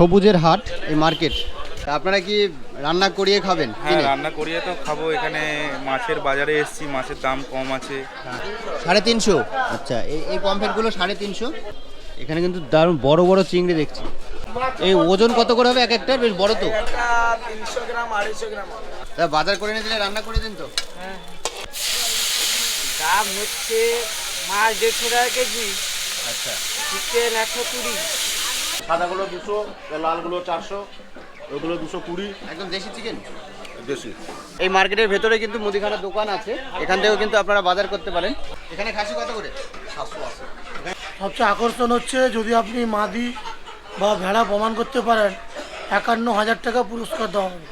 সবুজের হাট এই মার্কেট। তা আপনারা কি রান্না করিয়ে খাবেন হ্যাঁ কিনে? রান্না করিয়ে তো খাব। এখানে মাছের বাজারে এসছি মাছের দাম কম আছে। সাড়ে তিনশো? আচ্ছা এই এই পমফ্রেটগুলো সাড়ে তিনশো? এখানে কিন্তু দারুণ বড় বড় চিংড়ি দেখছি। এই ওজন কত করে হবে এক একটা বেশ বড় তো। তিনশো গ্রাম আড়াইশো গ্রাম তা বাজার করে নিয়ে দিলে রান্না করে দিন তো। দাম হচ্ছে মাছ দেড়শো টাকা কেজি। আচ্ছা। চিকেন একশো কুড়ি। সাদাগুলো দুশো লালগুলো চারশো ওগুলো দুশো কুড়ি। একদম দেশি চিকেন দেশি। এই মার্কেটের ভেতরে কিন্তু মুদিখানার দোকান আছে এখান থেকেও কিন্তু আপনারা বাজার করতে পারেন। এখানে খাসি কত করে? সবচেয়ে আকর্ষণ হচ্ছে যদি আপনি মাদি বা ভেড়া প্রমাণ করতে পারেন একান্ন হাজার টাকা পুরস্কার দেওয়া হবে।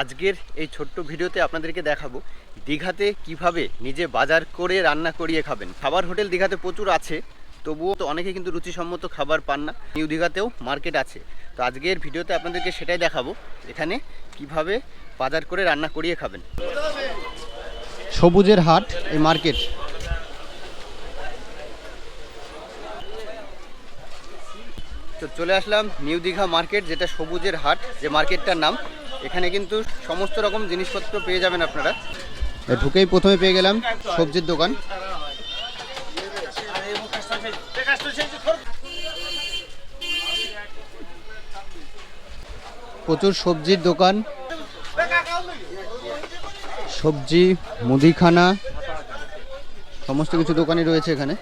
আজকের এই ছোট্ট ভিডিওতে আপনাদেরকে দেখাবো দীঘাতে কীভাবে নিজে বাজার করে রান্না করিয়ে খাবেন। খাবার হোটেল দীঘাতে প্রচুর আছে তবুও তো অনেকে কিন্তু রুচিসম্মত খাবার পান না। নিউ দীঘাতেও মার্কেট আছে। তো আজকের ভিডিওতে আপনাদেরকে সেটাই দেখাবো, এখানে কীভাবে বাজার করে রান্না করিয়ে খাবেন। সবুজের হাট, এই মার্কেট। তো চলে আসলাম নিউ দীঘা মার্কেট, যেটা সবুজের হাট, যে মার্কেটটার নাম। এখানে কিন্তু সমস্ত রকম জিনিসপত্র পেয়ে যাবেন আপনারা। ঢুকেই প্রথমে পেয়ে গেলাম সবজির দোকান। প্রচুর সবজির দোকান। সবজি, মুদিখানা, সমস্ত কিছু দোকানই রয়েছে এখানে।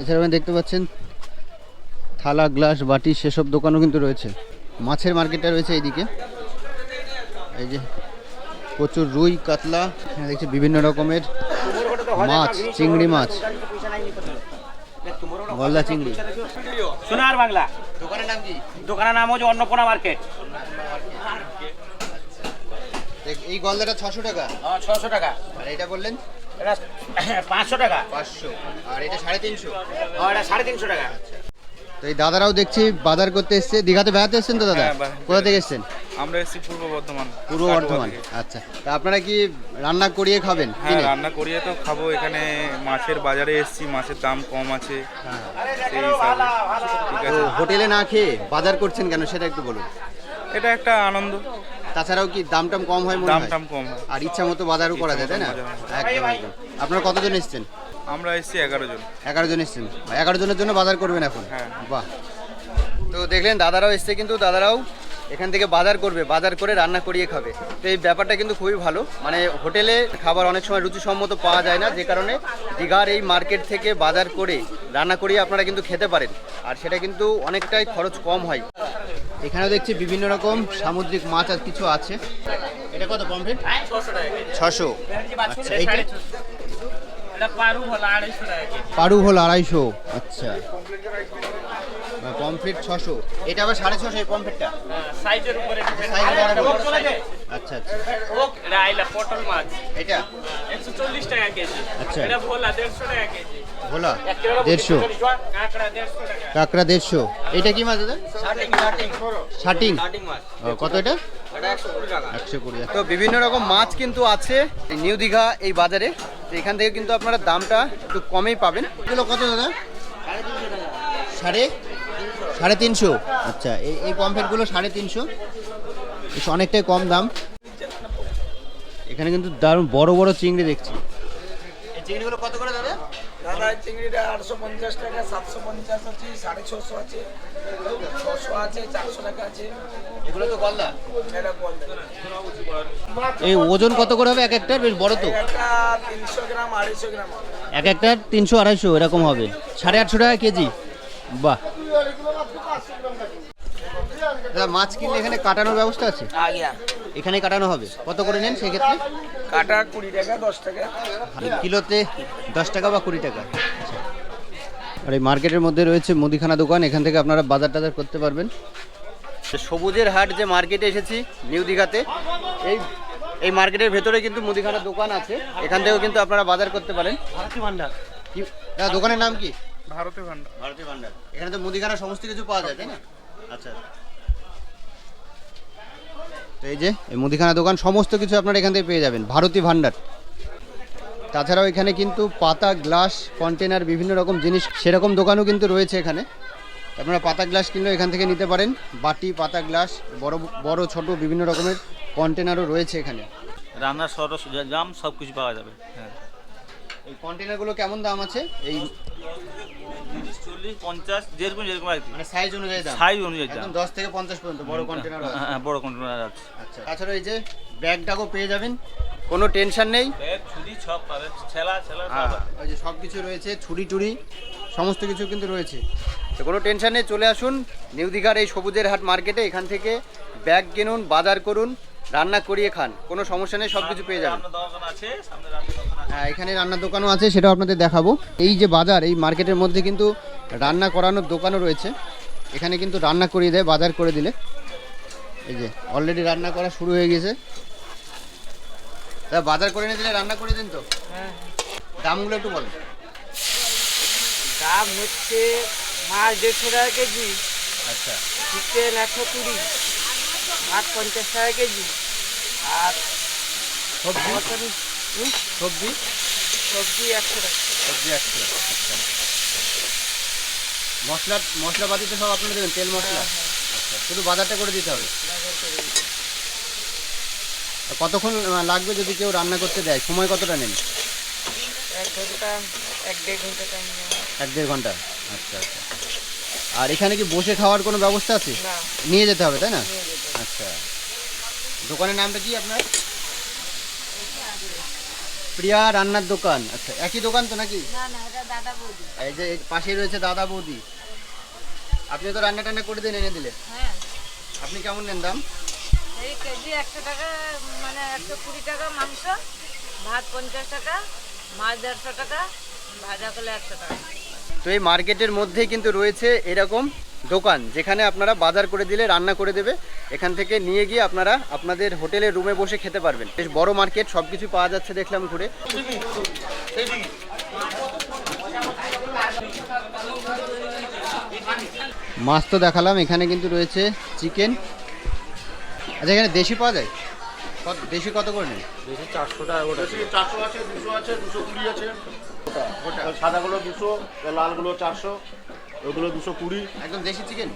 এছাড়া দেখতে পাচ্ছেন, থালা, গ্লাস, বাটি, সেসব দোকানও কিন্তু রয়েছে। মাছের মার্কেটটা রয়েছে এইদিকে। এই যে প্রচুর রুই, কাতলা, এখানে দেখছি বিভিন্ন রকমের মাছ, চিংড়ি মাছ। গলদা চিংড়ি। সোনার বাংলা। দোকানের নাম কি? দোকানের নাম হচ্ছে অন্নপূর্ণা মার্কেট। এই গলদাটা ছশো টাকা। ছশো টাকা। আর এটা বললেন? এটা পাঁচশো টাকা। পাঁচশো। আর এটা সাড়ে তিনশো। হ্যাঁ এটা সাড়ে তিনশো টাকা। তো এই দাদারাও দেখছি বাজার করতে এসছে। দীঘাতে বেড়াতে এসছেন তো দাদা? হ্যাঁ, কোথা থেকে এসছেন? আমরা এসছি পূর্ব বর্ধমান পূর্ব বর্ধমান আচ্ছা। তা আপনারা কি রান্না করিয়ে খাবেন হ্যাঁ রান্না করিয়ে তো খাব। এখানে মাছের বাজারে এসছি মাছের দাম কম আছে। সেই হিসাবে ঠিক আছে। হোটেলে না খেয়ে বাজার করছেন কেন সেটা একটু বলুন। এটা একটা আনন্দ। তাছাড়াও কি দাম টাম কম হয় মনে দাম টাম কম হয়। আর ইচ্ছা মতো বাজারও করা যায় তাই না? একদম একদম। আপনারা কতজন এসেছেন? আমরা এসছি এগারো জন। এগারো জন এসেছেন। এগারো জনের জন্য বাজার করবেন এখন? হ্যাঁ। বাহ। তো দেখলেন দাদারাও এসছে কিন্তু দাদারাও এখান থেকে বাজার করবে বাজার করে রান্না করিয়ে খাবে। তো এই ব্যাপারটা কিন্তু খুবই ভালো। মানে হোটেলে খাবার অনেক সময় রুচিসম্মত পাওয়া যায় না যে কারণে দীঘার এই মার্কেট থেকে বাজার করে রান্না করিয়ে আপনারা কিন্তু খেতে পারেন। আর সেটা কিন্তু অনেকটাই খরচ কম হয়। এখানে দেখছি বিভিন্ন রকম সামুদ্রিক মাছ আর কিছু আছে। এটা কত পমফ্রেট? ছশো। আচ্ছা এইটা পারু হলো আড়াইশো টাকা কেজি। পারু হল আড়াইশো। আচ্ছা। পমফ্রেট ছশো। এটা আবার সাড়ে ছশো এই পমফ্রেটটা সাইজের উপরে সাইজ বড় বড়। আচ্ছা আচ্ছা। এটা আইলা পটল মাছ। এটা? একশো চল্লিশ টাকা কেজি। আচ্ছা। এটা ভোলা দেড়শো টাকা কেজি। ভোলা? দেড়শো। কাঁকড়া দেড়শো কাঁকড়া দেড়শো। এটা কি মাছ দাদা? শাটিং মাছ। কত এটা? একশো কুড়ি কুড়ি তো বিভিন্ন রকম মাছ কিন্তু আছে নিউ দীঘা এই বাজারে। তো এখান থেকে কিন্তু আপনারা দামটা একটু কমেই পাবেন। এগুলো কত দাদা? সাড়ে? সাড়ে তিনশো। আচ্ছা এই এই পমফ্রেটগুলো সাড়ে তিনশো। বেশ অনেকটাই কম দাম। এখানে কিন্তু দারুণ বড় বড় চিংড়ি দেখছি। এই চিংড়িগুলো কত করে দাদা? দাদা এই চিংড়িটা আটশো পঞ্চাশ টাকা সাতশো পঞ্চাশ আছে সাড়ে ছশো আছে ছশো আছে চারশো টাকা আছে। এগুলো তো গলদা। এটা এই ওজন কত করে হবে? এক একটার বেশ বড় তো। তিনশো গ্রাম আড়াইশো গ্রাম এক একটার তিনশো আড়াইশো এরকম হবে। সাড়ে আটশো টাকা কেজি। বাহ। দাদা মাছ কিনলে এখানে কাটানোর ব্যবস্থা আছে? এখানে কাটানো হবে। কত করে নেন সেক্ষেত্রে? কাটা কুড়ি টাকা দশ টাকা। কিলোতে দশ টাকা বা কুড়ি টাকা? আর এই মার্কেটের মধ্যে রয়েছে মুদিখানা দোকান এখান থেকে আপনারা বাজার টাজার করতে পারবেন। তো সবুজের হাট যে মার্কেটে এসেছি নিউ দীঘাতে এই এই মার্কেটের ভেতরে কিন্তু মুদিখানা দোকান আছে। এখান থেকেও কিন্তু আপনারা বাজার করতে পারেন। দোকানের নাম কি? ভারতে ভান্ডার। ভারতী ভান্ডার। এখানে তো মুদিখানা সমস্ত কিছু পাওয়া যায় তাই না? আচ্ছা। তো এই যে এই মুদিখানা দোকান সমস্ত কিছু আপনারা এখান থেকে পেয়ে যাবেন ভারতী ভান্ডার। তাছাড়াও এখানে কিন্তু পাতা গ্লাস কন্টেনার বিভিন্ন রকম জিনিস সেরকম দোকানও কিন্তু রয়েছে এখানে। আপনারা পাতা গ্লাস কিনলেও এখান থেকে নিতে পারেন। বাটি পাতা গ্লাস বড় বড় ছোট বিভিন্ন রকমের কন্টেনারও রয়েছে এখানে। রান্নার সরঞ্জাম সব কিছু পাওয়া যাবে। হ্যাঁ। এই কন্টেনারগুলো কেমন দাম আছে? এই চল্লিশ পঞ্চাশ যেরকম যেরকম আর কি। মানে সাইজ অনুযায়ী দাম? সাইজ অনুযায়ী দাম। দশ থেকে পঞ্চাশ পর্যন্ত বড় কন্টেনার হ্যাঁ, বড় কন্টেনার আছে। আচ্ছা তাছাড়া এই যে ব্যাগটাও পেয়ে যাবেন কোনো টেনশন নেই। ছুরি সব পাবে ছেলা ছেলা হ্যাঁ ওই যে সব কিছু রয়েছে ছুরি টুরি সমস্ত কিছু কিন্তু রয়েছে। তো কোনো টেনশন নেই চলে আসুন নিউ দীঘার এই সবুজের হাট মার্কেটে এখান থেকে ব্যাগ কিনুন বাজার করুন রান্না করিয়ে খান কোনো সমস্যা নেই সব কিছু পেয়ে যাবেন। আছে সামনে হ্যাঁ এখানে রান্নার দোকানও আছে সেটাও আপনাদের দেখাবো। এই যে বাজার এই মার্কেটের মধ্যে কিন্তু রান্না করানোর দোকানও রয়েছে। এখানে কিন্তু রান্না করিয়ে দেয় বাজার করে দিলে। এই যে অলরেডি রান্না করা শুরু হয়ে গেছে। তা বাজার করে নিয়ে দিলে রান্না করে দিন তো? দামগুলো একটু বলো দাম হচ্ছে মাছ দেড়শো টাকা কেজি আচ্ছা। চিকেন একশো কুড়ি ভাত পঞ্চাশ টাকা কেজি আর সবজি? সবজি? সবজি একশো টাকা। সবজি একশো আচ্ছা। মশলা মশলাপাতি তো সব আপনারা দেবেন তেল মশলা? আচ্ছা শুধু বাজারটা করে দিতে হবে? কতক্ষণ লাগবে যদি কেউ রান্না করতে দেয়? সময় কতটা নেন? এক দেড় ঘণ্টা আচ্ছা আচ্ছা। আর এখানে কি বসে খাওয়ার কোনো ব্যবস্থা আছে? নিয়ে যেতে হবে তাই না। আচ্ছা। দোকানের নামটা কি আপনার? প্রিয়া রান্নার দোকান। আচ্ছা একই দোকান তো নাকি? এই যে পাশেই রয়েছে দাদা বৌদি। আপনি তো রান্না টান্না করে দিন এনে দিলে। হ্যাঁ। আপনি কেমন নেন দাম? এই কেজি একশো টাকা মানে একশো কুড়ি টাকা মাংস ভাত পঞ্চাশ টাকা মাছ দেড়শো টাকা ভাজা করলে একশো টাকা। তো এই মার্কেটের মধ্যেই কিন্তু রয়েছে এরকম দোকান যেখানে আপনারা বাজার করে দিলে রান্না করে দেবে এখান থেকে নিয়ে গিয়ে আপনারা আপনাদের হোটেলের রুমে বসে খেতে পারবেন। বেশ বড় মার্কেট সব কিছু পাওয়া যাচ্ছে দেখলাম ঘুরে। মাছ তো দেখালাম এখানে কিন্তু রয়েছে চিকেন। আচ্ছা এখানে দেশি পাওয়া যায়? কত দেশি কত করে নেন? চারশো আছে দুশো আছে দুশো কুড়ি আছে। সাদাগুলো দুশো লালগুলো চারশো। ওগুলো দুশো কুড়ি। একদম দেশি চিকেন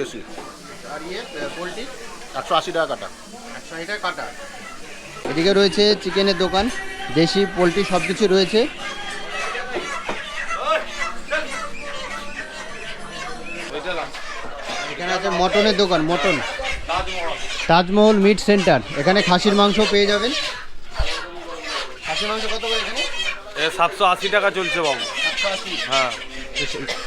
দেশি। আর ইয়ে পোলট্রি? একশো আশি টাকা কাটা। একশো এটা কাটা। এদিকে রয়েছে চিকেনের দোকান দেশি পোলট্রি সব কিছু রয়েছে। এখানে আছে মটনের দোকান মটন। Taj Mahal meet centre. এখানে খাসির মাংস পেয়ে যাবেন। খাসির মাংস কত করে এখানে? সাতশো আশি টাকা চলছে বাবু। সাতশো আশি। হ্যাঁ।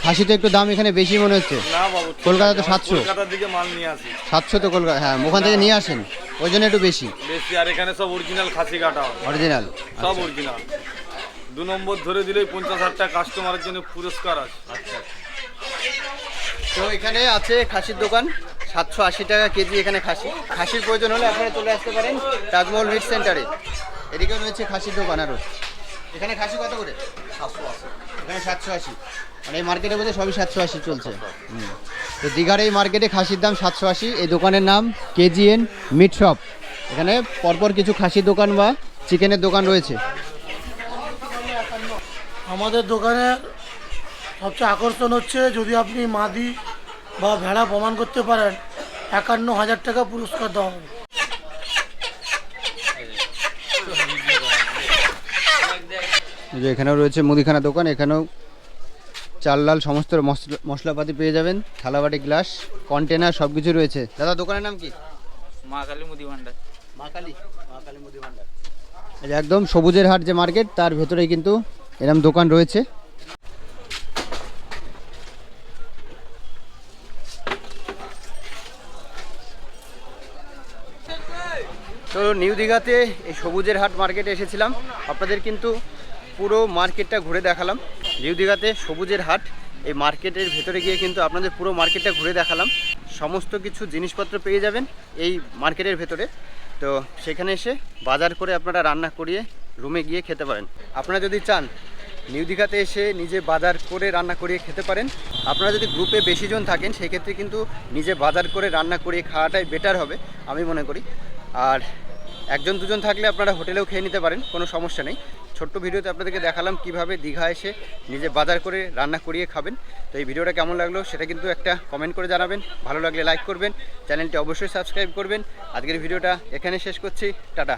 খাসি তো একটু দাম এখানে বেশি মনে হচ্ছে। না বাবু কলকাতা তো 700 কলকাতার দিকে মাল নিয়ে আসি। সাতশো তো কলকাতা হ্যাঁ ওখান থেকে নিয়ে আসেন। ওই জন্য একটু বেশি। বেশি আর এখানে সব অরিজিনাল খাসি কাটা অরিজিনাল সব অরিজিনাল দু নম্বর ধরে দিলেই পঞ্চাশ হাজার টাকা কাস্টমারের জন্য পুরস্কার আছে। তো এখানে আছে খাসির দোকান সাতশো আশি টাকা কেজি এখানে খাসি। খাসির প্রয়োজন হলে আপনারা চলে আসতে পারেন তাজমহল মিট সেন্টারে এদিকেও রয়েছে খাসির দোকান আরও এখানে খাসি কত করে? সাতশো আশি। এখানে সাতশো আশি। মানে এই মার্কেটে বোধহয় সবই সাতশো আশি চলছে। তো দীঘার এই মার্কেটে খাসির দাম সাতশো আশি। এই দোকানের নাম কেজিএন মিট শপ। এখানে পরপর কিছু খাসির দোকান বা চিকেনের দোকান রয়েছে। আমাদের দোকানের সবচেয়ে আকর্ষণ হচ্ছে যদি আপনি মাদি বা ভেড়া প্রমাণ করতে পারেন, একান্ন হাজার টাকা পুরস্কার দেওয়া হবে। যে এখানেও রয়েছে মুদিখানা দোকান এখানেও চাল লাল সমস্ত মশলা- মশলাপাতি পেয়ে যাবেন থালাবাটি গ্লাস কন্টেনার সব কিছু রয়েছে। দাদা দোকানের নাম কি? মা কালী মুদি ভান্ডার। মা কালী মা কালী মুদি ভান্ডার। একদম সবুজের হাট যে মার্কেট তার ভেতরেই কিন্তু এরম দোকান রয়েছে। তো নিউ দীঘাতে এই সবুজের হাট মার্কেটে এসেছিলাম। আপনাদের কিন্তু পুরো মার্কেটটা ঘুরে দেখালাম। নিউ দীঘাতে সবুজের হাট, এই মার্কেটের ভেতরে গিয়ে কিন্তু আপনাদের পুরো মার্কেটটা ঘুরে দেখালাম। সমস্ত কিছু জিনিসপত্র পেয়ে যাবেন এই মার্কেটের ভেতরে। তো সেখানে এসে বাজার করে আপনারা রান্না করিয়ে রুমে গিয়ে খেতে পারেন। আপনারা যদি চান নিউ দীঘাতে এসে নিজে বাজার করে রান্না করিয়ে খেতে পারেন। আপনারা যদি গ্রুপে বেশি জন থাকেন, সেক্ষেত্রে কিন্তু নিজে বাজার করে রান্না করিয়ে খাওয়াটাই বেটার হবে, আমি মনে করি। আর একজন দুজন থাকলে আপনারা হোটেলেও খেয়ে নিতে পারেন, কোনো সমস্যা নেই। ছোট্ট ভিডিওতে আপনাদেরকে দেখালাম কীভাবে দীঘা এসে নিজে বাজার করে রান্না করিয়ে খাবেন। তো এই ভিডিওটা কেমন লাগল সেটা কিন্তু একটা কমেন্ট করে জানাবেন। ভালো লাগলে লাইক করবেন, চ্যানেলটি অবশ্যই সাবস্ক্রাইব করবেন। আজকের ভিডিওটা এখানে শেষ করছি, টাটা।